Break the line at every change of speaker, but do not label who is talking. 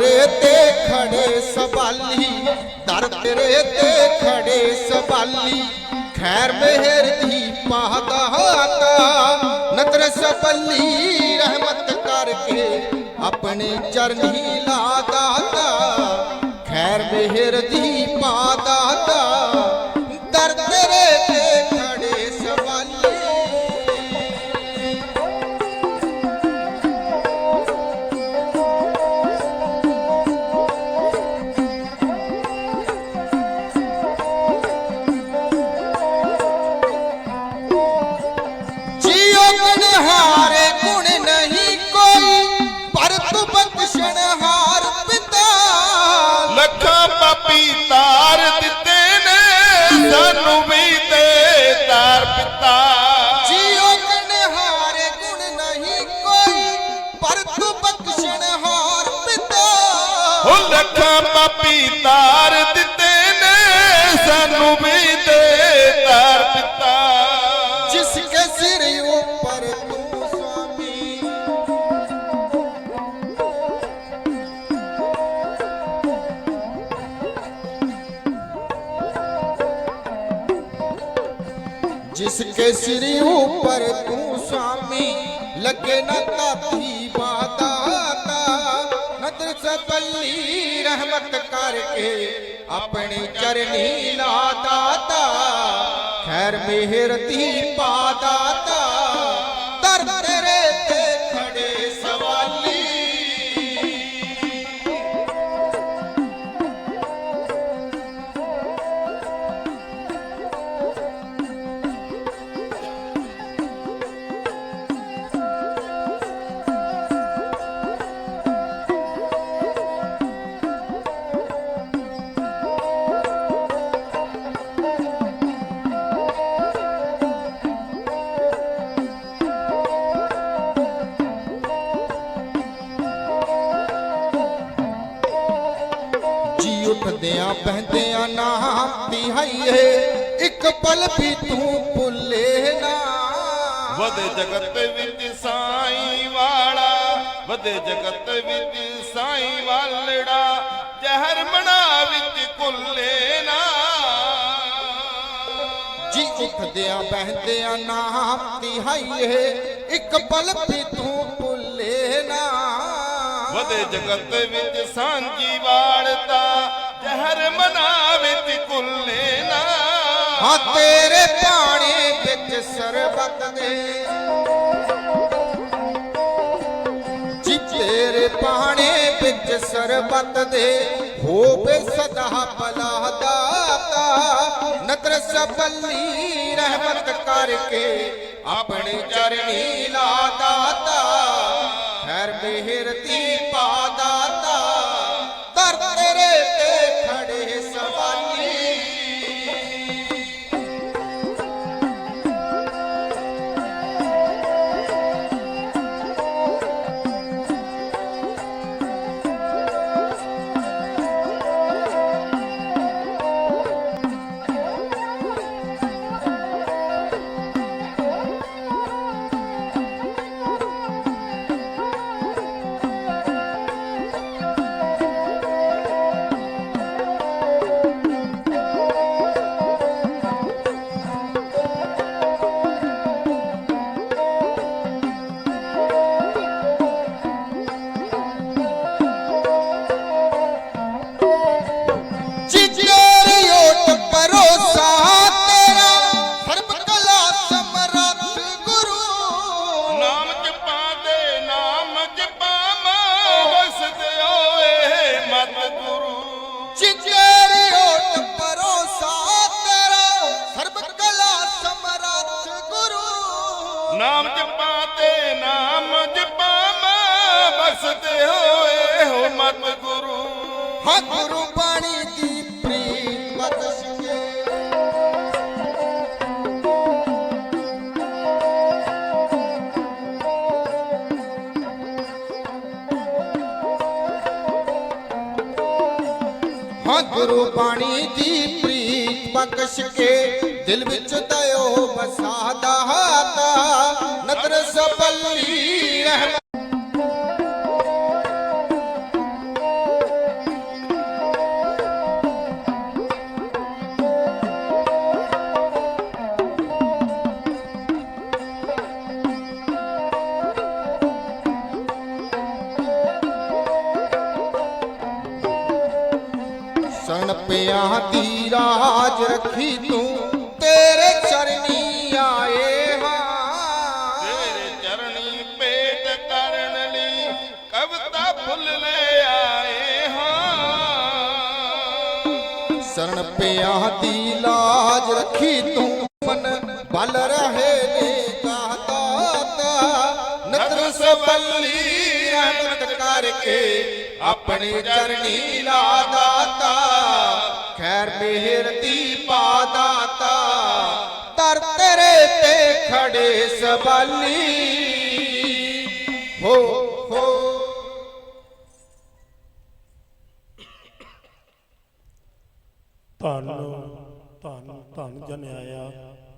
ਤੇਰੇ ਤੇ ਖੜੇ ਸਵਾਲੀ, ਦਰ ਤੇਰੇ ਤੇ ਖੜੇ ਸਵਾਲੀ। ਖੈਰ ਮਿਹਰ ਦੀ ਪਾਦਾਤਾ ਨਦਰ ਸਬਲੀ ਰਹਿਮਤ ਕਰਕੇ ਆਪਣੇ ਚਰਨੀ ਲਾ ਦਾਤਾ ਖੈਰ ਮਿਹਰ ਦੀ ਪਾਦਾਤਾ ਦਰ ਤਾਰ ਪਿਤਾ ਜੀਓ ਕਨਹਾਰੇ ਗੁਣ ਨਹੀਂ ਕੋਈ ਪਰ ਤੂੰ ਬਖਸ਼ਣ ਹਾਰ ਪਿਤਾ।
ਹੋ ਲੱਖਾਂ ਪਾਪੀ ਤਾਰ ਦਿੱਤੇ ਨੇ ਸਾਨੂੰ
ਜਿਸ ਕੇ ਸਿਰ ਉੱਪਰ ਤੂੰ ਸੁਆਮੀ ਲੱਗੇ ਨਾ ਤਾਤੀ ਬਾਦਾਤਾ ਨਦਰ ਸਬਲੀ ਰਹਿਮਤ ਕਰਕੇ ਆਪਣੇ ਚਰਨੀ ਲਾ ਦਾਤਾ ਖੈਰ ਮਿਹਰ ਉੱਠਦਿਆਂ ਬਹਿੰਦਿਆਂ ਨਾਮ ਤਿਹਾਈਏ ਇੱਕ ਪਲ ਵੀ ਤੂੰ ਭੁੱਲੇ ਨਾ।
ਵਦੇ ਜਗਤ ਵਿੱਚ ਸਾਈਂ ਵਾਲਾ ਵਦੇ ਜਗਤ ਵਿੱਚ ਸਾਈਂ ਵਾਲੜਾ ਜ਼ਹਿਰ ਮਣਾ ਵਿੱਚ ਕੁੱਲੇ ਨਾ।
ਜੀ ਉੱਠਦਿਆਂ ਬਹਿੰਦਿਆਂ ਨਾਮ ਤਿਹਾਈਏ ਇੱਕ ਪਲ ਵੀ ਤੂੰ ਭੁੱਲੇ ਨਾ।
ਵਦੇ ਜਗਤ ਵਿੱਚ ਸਾਂਝੀ ਵਾੜਤਾ ਜ਼ਹਿਰ ਮਨਾ ਵਿੱਚ ਕੁੱਲੇ ਨਾ।
ਹਾਂ, ਤੇਰੇ ਪਾਣੀ ਵਿੱਚ ਸਰਬਤ ਦੇ ਜੀ, ਤੇਰੇ ਪਾਣੀ ਵਿੱਚ ਸਰਬਤ ਦੇ ਹੋਵੇ ਸਦਾ ਭਲਾ ਦਾਤਾ, ਨਦਰ ਸਬਲੀ ਰਹਿਮਤ ਕਰਕੇ ਆਪਣੇ ਚਰਨੀ ਲਾ ਦਾਤਾ। ਖੈਰ ਮਿਹਰ
ਵਸਦੇ ਹੋਏ ਹੋ ਮਤ ਗੁਰੂ।
ਹਾਂ ਗੁਰੂ ਬਾਣੀ ਦੀ ਪ੍ਰੀਤ ਬਖਸ਼ ਕੇ ਹਾਂ ਗੁਰੂ ਬਾਣੀ ਦੀ ਪ੍ਰੀਤ ਬਖਸ਼ ਕੇ ਦਿਲ ਵਿੱਚ ਦਇਓ ਵਸਾਦਾ ਦਾਤਾ ਨਦਰ ਸਬਲੀ ਪਿਆਂ ਦੀ ਰਾਜ ਰੱਖੀ ਤੂੰ ਤੇਰੇ ਚਰਨੀ ਆਏ ਹਾਂ
ਤੇਰੇ ਚਰਣੀ ਭੇਟ ਕਰਨ ਲਈ ਕਵਿਤਾ ਫੁੱਲ ਲੈ ਆਏ ਹਾਂ
ਸ਼ਰਨ ਪਿਆਂ ਦੀ ਲਾਜ ਰੱਖੀ ਤੂੰ ਮਨ ਬਲ ਰਹੇ ਨੇ। ਸਬਲੀ ਰਹਿਮਤ ਕਰਕੇ ਆਪਣੇ ਚਰਨੀ ਲਾ ਦਾਤਾ, ਖੈਰ ਮਿਹਰ ਦੀ ਪਾ ਦਾਤਾ। ਦਰ ਤੇਰੇ ਤੇ ਖੜੇ ਸਬਾਲੀ। ਹੋ ਹੋ।
ਧੰਨ ਧੰਨ ਧੰਨ ਜਨ ਆਇਆ।